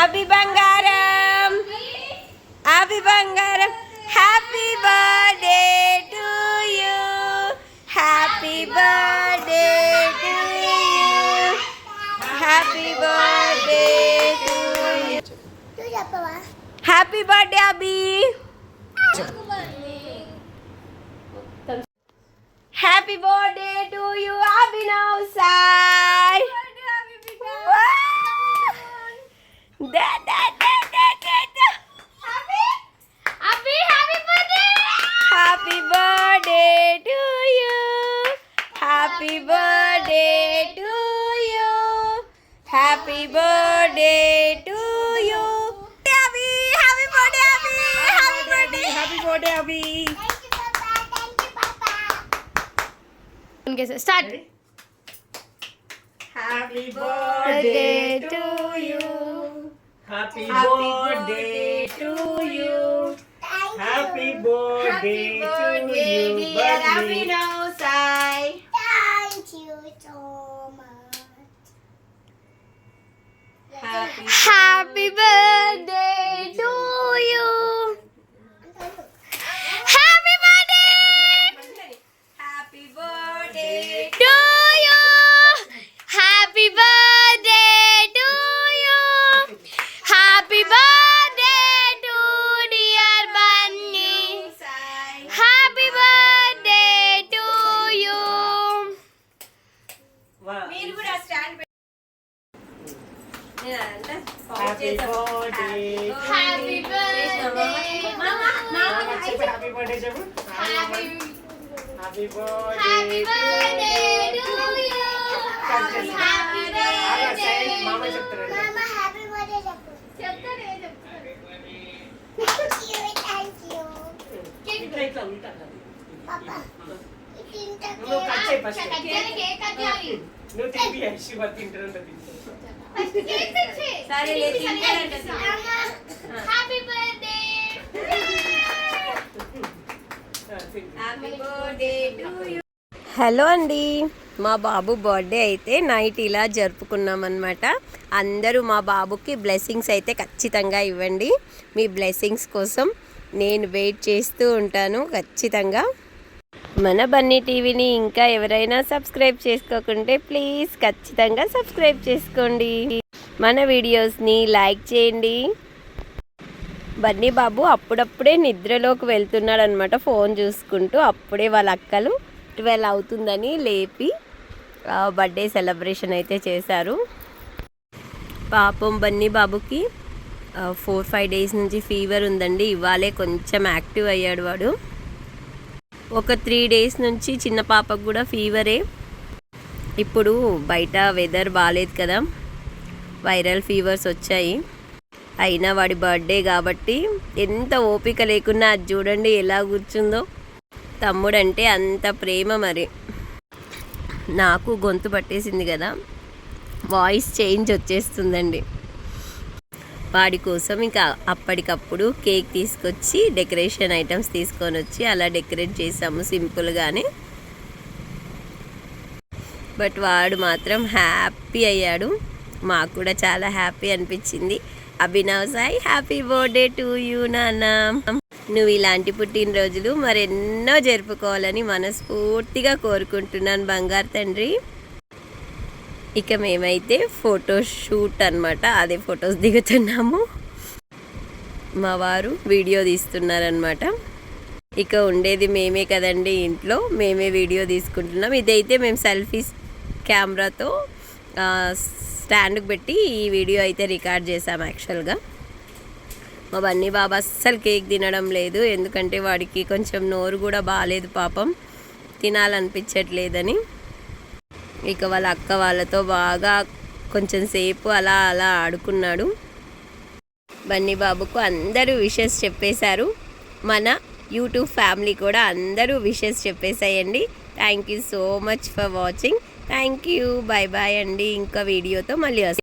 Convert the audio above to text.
అభి బంగారం అభి బంగారం happy birthday to you happy birthday to you happy birthday to you నువ్వు చెప్పవా happy birthday Abhi happy birthday to you Happy birthday to you. Happy birthday to you. Happy birthday to you. Abhi, happy birthday, Abhi. Happy birthday. Happy birthday, Abhi. Thank you, Papa. Thank you, Papa. उनके से Happy happy birthday to you happy birthday birthday, birthday to you, dear Happy Nosai. Thank you so much. Happy, happy birthday, birthday to you. Happy birthday happy birthday చెప్పు happy birthday చెప్పు happy happy birthday birthday to you happy birthday మామ చెప్తారండి మామ happy birthday చెప్పు చెప్తానే చెప్తాను thank you thank you ఇట్లా ఇట్లా ఉంటా పాపా నువ్వు కట్ చేయి ఫస్ట్ కేక్ కట్ చేయాలి. నువ్వు తింపి శివ తింటారంట తింటా కేక్ కట్ చేయి సరే తింటారంట happy birthday happy birthday to you hello అండి. మా బాబు బర్త్డే అయితే నైట్ ఇలా జరుపుకున్నాం అనమాట అందరూ మా బాబుకి బ్లెస్సింగ్స్ అయితే ఖచ్చితంగా ఇవ్వండి. మీ బ్లెస్సింగ్స్ కోసం నేను వెయిట్ చేస్తూ ఉంటాను ఖచ్చితంగా. మన బన్నీ టీవీని ఇంకా ఎవరైనా సబ్స్క్రైబ్ చేసుకోకుంటే ప్లీజ్ ఖచ్చితంగా సబ్స్క్రైబ్ చేసుకోండి. మన వీడియోస్ని లైక్ చేయండి. బన్నీ బాబు అప్పుడప్పుడే నిద్రలోకి వెళ్తున్నాడు అనమాట ఫోన్ చూసుకుంటూ అప్పుడే వాళ్ళ అక్కలు ట్వెల్వ్ అవుతుందని లేపి బర్త్డే సెలబ్రేషన్ అయితే చేశారు. పాపం బన్నీ బాబుకి ఫోర్ ఫైవ్ డేస్ నుంచి ఫీవర్ ఉందండి. ఇవాళే కొంచెం యాక్టివ్ అయ్యాడు వాడు. ఒక త్రీ డేస్ నుంచి చిన్న పాపకు కూడా ఫీవరే. ఇప్పుడు బయట వెదర్ బాగాలేదు కదా. వైరల్ ఫీవర్స్ వచ్చాయి. అయినా వాడి బర్త్డే కాబట్టి ఎంత ఓపిక లేకున్నా అది చూడండి ఎలా కూర్చుందో. తమ్ముడంటే అంత ప్రేమ మరి. నాకు గొంతు పట్టేసింది కదా. వాయిస్ చేంజ్ వచ్చేస్తుందండి. వాడి కోసం ఇంకా అప్పటికప్పుడు కేక్ తీసుకొచ్చి డెకరేషన్ ఐటమ్స్ తీసుకొని వచ్చి అలా డెకరేట్ చేసాము సింపుల్గానే బట్ వాడు మాత్రం హ్యాపీ అయ్యాడు. మాకు కూడా చాలా హ్యాపీ అనిపించింది. Abhinav Sai happy birthday to you నాన్న. నువ్వు ఇలాంటి పుట్టినరోజులు మరెన్నో జరుపుకోవాలని మనస్ఫూర్తిగా కోరుకుంటున్నాను బంగారు తండ్రి. ఇక మేమైతే ఫోటో షూట్ అనమాట అదే ఫొటోస్ దిగుతున్నాము. మా వారు వీడియో తీస్తున్నారనమాట ఇక ఉండేది మేమే కదండి ఇంట్లో. మేమే వీడియో తీసుకుంటున్నాం. ఇదైతే మేము సెల్ఫీస్ కెమెరాతో స్టాండ్కి పెట్టి ఈ వీడియో అయితే రికార్డ్ చేసాం యాక్చువల్గా. మా బన్నీ బాబా అస్సలు కేక్ తినడం లేదు. ఎందుకంటే వాడికి కొంచెం నోరు కూడా బాగాలేదు పాపం. తినాలనిపించట్లేదని. ఇక వాళ్ళ అక్క వాళ్ళతో బాగా కొంచెం సేపు అలా అలా ఆడుకున్నాడు. బన్నీ బాబుకు అందరూ విషెస్ చెప్పేశారు. మన యూట్యూబ్ ఫ్యామిలీ కూడా అందరూ wishes చెప్పేశాయండి thank you so much for watching. Thank you. Bye bye అండి. ఇంకా వీడియోతో మళ్ళీ వస్తాం.